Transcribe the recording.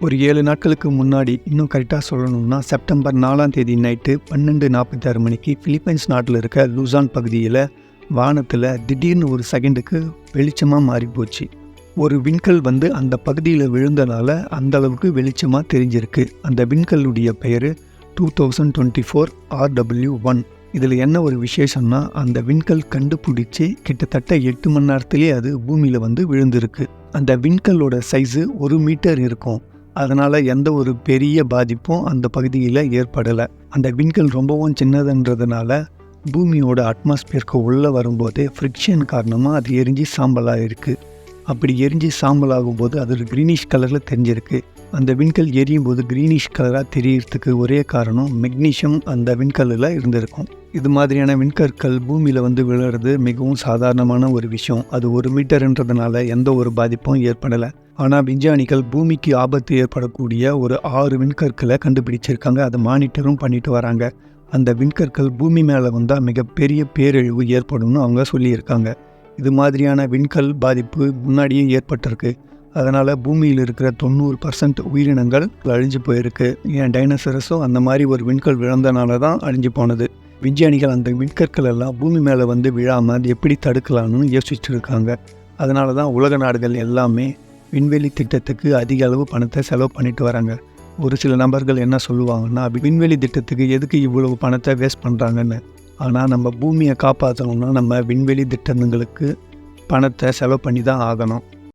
ஒரு ஏழு நாட்களுக்கு முன்னாடி இன்னும் கரெக்டாக சொல்லணும்னா செப்டம்பர் நாலாம் தேதி நைட்டு பன்னெண்டு நாற்பத்தாறு மணிக்கு பிலிப்பைன்ஸ் நாட்டில் இருக்க லூசான் பகுதியில் வானத்தில் திடீர்னு ஒரு செகண்டுக்கு வெளிச்சமாக மாறி போச்சு ஒரு விண்கல் வந்து அந்த பகுதியில் விழுந்தனால அந்த அளவுக்கு வெளிச்சமாக தெரிஞ்சிருக்கு. அந்த விண்கல்லுடைய பெயர் two thousand twenty four R W one. இதில் என்ன ஒரு விசேஷம்னா அந்த விண்கல் கண்டுபிடிச்சி கிட்டத்தட்ட எட்டு மணி நேரத்திலே அது பூமியில் வந்து விழுந்திருக்கு. அந்த விண்கல்லோட சைஸு ஒரு மீட்டர் இருக்கும். அதனால் எந்த ஒரு பெரிய பாதிப்பும் அந்த பகுதியில் ஏற்படலை. அந்த விண்கல் ரொம்பவும் சின்னதுன்றதுனால பூமியோட அட்மாஸ்பியருக்கு உள்ளே வரும்போது ஃப்ரிக்ஷன் காரணமாக அது எரிஞ்சு சாம்பலாக இருக்குது அப்படி எரிஞ்சு சாம்பலாகும் போது அது ஒரு க்ரீனிஷ் கலரில் தெரிஞ்சிருக்கு. அந்த விண்கல் எரியும் போது க்ரீனிஷ் கலராக தெரியறதுக்கு ஒரே காரணம் மெக்னீஷியம் அந்த விண்கல்லில் இருந்திருக்கும். இது மாதிரியான விண்கற்கள் பூமியில் வந்து விழுறது மிகவும் சாதாரணமான ஒரு விஷயம். அது ஒரு மீட்டர்ன்றதுனால எந்த ஒரு பாதிப்பும் ஏற்படலை. ஆனால் விஞ்ஞானிகள் பூமிக்கு ஆபத்து ஏற்படக்கூடிய ஒரு ஆறு விண்கற்களை கண்டுபிடிச்சிருக்காங்க. அதை மானிட்டரும் பண்ணிட்டு வராங்க. அந்த விண்கற்கள் பூமி மேலே வந்தால் மிகப்பெரிய பேரழிவு ஏற்படும்னு அவங்க சொல்லியிருக்காங்க. இது மாதிரியான விண்கல் பாதிப்பு முன்னாடியே ஏற்பட்டிருக்கு. அதனால் பூமியில் இருக்கிற தொண்ணூறு பர்சன்ட் உயிரினங்கள் அழிஞ்சு போயிருக்கு. ஏன் டைனோசரஸும் அந்த மாதிரி ஒரு விண்கல் விழுந்தனால தான் அழிஞ்சு போனது. விஞ்ஞானிகள் அந்த விண்கற்கள் எல்லாம் பூமி மேலே வந்து விழாமல் அது எப்படி தடுக்கலாம்னு யோசிச்சுருக்காங்க. இருக்காங்க அதனால தான் உலக நாடுகள் எல்லாமே விண்வெளி திட்டத்துக்கு அதிக அளவு பணத்தை செலவு பண்ணிட்டு வராங்க. ஒரு சில நபர்கள் என்ன சொல்லுவாங்கன்னா விண்வெளி திட்டத்துக்கு எதுக்கு இவ்வளவு பணத்தை வேஸ்ட் பண்ணுறாங்கன்னு ஆனால் நம்ம பூமியை காப்பாற்றணும்னா நம்ம விண்வெளி திட்டங்களுக்கு பணத்தை செலவு பண்ணி தான் ஆகணும்.